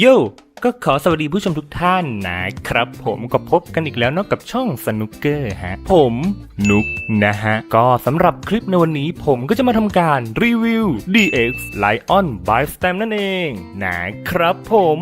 โย่ก็ขอสวัสดีผู้ชมทุกท่านนะครับ ผมก็พบกันอีกแล้วเนอะกับช่องสนุกเกอร์ฮะ ผมนุกนะฮะ ก็สำหรับคลิปในวันนี้ผมก็จะมาทำการรีวิว DX Lion by Stem นั่นเองนะครับผม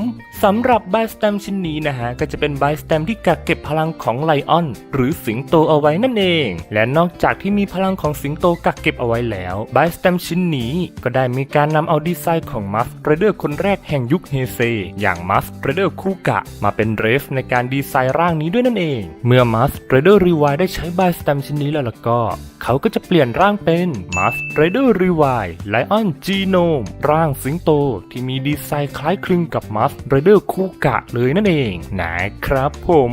สำหรับ by Stem ชิ้นนี้นะฮะ ก็จะเป็น by Stem ที่กักเก็บพลังของไลออน หรือสิงโตเอาไว้นั่นเอง และนอกจากที่มีพลังของสิงโตกักเก็บเอาไว้แล้ว by Stem ชิ้นนี้ก็ได้มีการนำเอาดีไซน์ของมัสเรเดอร์คนแรกแห่งยุคเฮเซอย่างมัสเรเดอร์คูกะ มาเป็นเรฟในการดีไซน์ร่างนี้ด้วยนั่นเอง เมื่อมัสเรเดอร์รีวายได้ใช้ by Stem ชิ้นนี้แล้วล่ะก็ เขาก็จะเปลี่ยนร่างเป็นมัสเรเดอร์รีวายไลออนจีโนมร่างสิงโตที่มีดีไซน์คล้ายคลึงกับมัสเรเดอร์คูกะเลยนั่นเองนะครับผม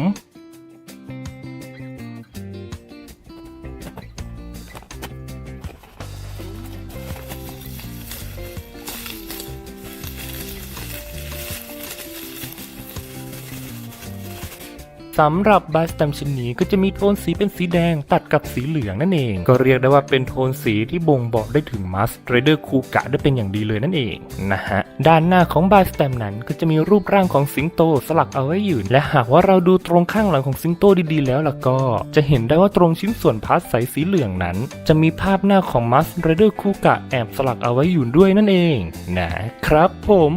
สำหรับบาสตัมชิ้นนี้ก็จะมีโทนสีเป็นสีแดงตัดกับสีเหลืองนั่นเอง ก็เรียกได้ว่าเป็นโทนสีที่บ่งบอกได้ถึงมัสเรเดอร์คูกะได้เป็นอย่างดีเลยนั่นเองนะฮะด้านหน้าของบาสตัมนั้นก็จะมีรูปร่างของสิงโตสลักเอาไว้อยู่ และหากว่าเราดูตรงข้างหลังของสิงโตดีๆ แล้วล่ะก็ จะเห็นได้ว่าตรงชิ้นส่วนพาร์ทใสสีเหลืองนั้น จะมีภาพหน้าของมัสเรเดอร์คูกะแอบสลักเอาไว้อยู่ด้วยนั่นเองนะครับผม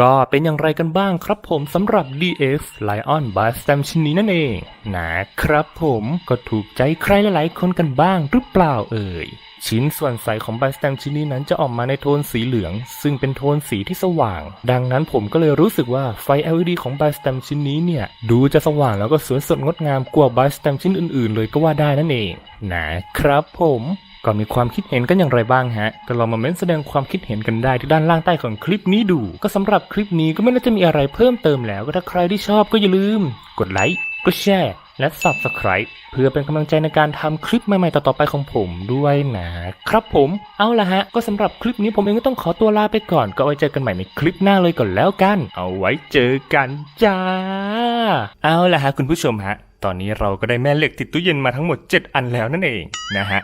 ก็เป็นอย่างไรกันบ้างครับผมสำหรับ DX Lion b y Stam ชิ้นนี้นั่นเองนะครับผมก็ถูกใจใครหลายๆคนกันบ้างหรือเปล่าเอ่ย ชิ้นส่วนใสของ b y Stam ชิ้นนี้นั้นจะออกมาในโทนสีเหลือง ซึ่งเป็นโทนสีที่สว่าง ดังนั้นผมก็เลยรู้สึกว่าไฟ LED ของ b y Stam ชิ้นนี้เนี่ย ดูจะสว่างแล้วก็สวยสดงดงามกว่า b y Stam ชิ้นอื่น ๆ เลยก็ว่าได้นั่นเอง นะครับผมก็มีความคิดเห็นกันอย่างไรบ้างฮะ ก็ลองมาเม้นแสดงความคิดเห็นกันได้ที่ด้านล่างใต้ของคลิปนี้ดู ก็สำหรับคลิปนี้ก็ไม่น่าจะมีอะไรเพิ่มเติมแล้ว ก็ถ้าใครที่ชอบก็อย่าลืม กดไลค์ กดแชร์ และ Subscribe เพื่อเป็นกำลังใจในการทำคลิปใหม่ๆต่อๆไปของผมด้วยนะครับผมเอาละฮะ ก็สำหรับคลิปนี้ผมเองก็ต้องขอตัวลาไปก่อน ก็ไว้เจอกันใหม่ในคลิปหน้าเลยก่อนแล้วกัน เอาไว้เจอกันจ้า เอาละฮะคุณผู้ชมฮะ ตอนนี้เราก็ได้แม่เหล็กติดตู้เย็นมาทั้งหมด 7 อันแล้วนั่นเองนะฮะ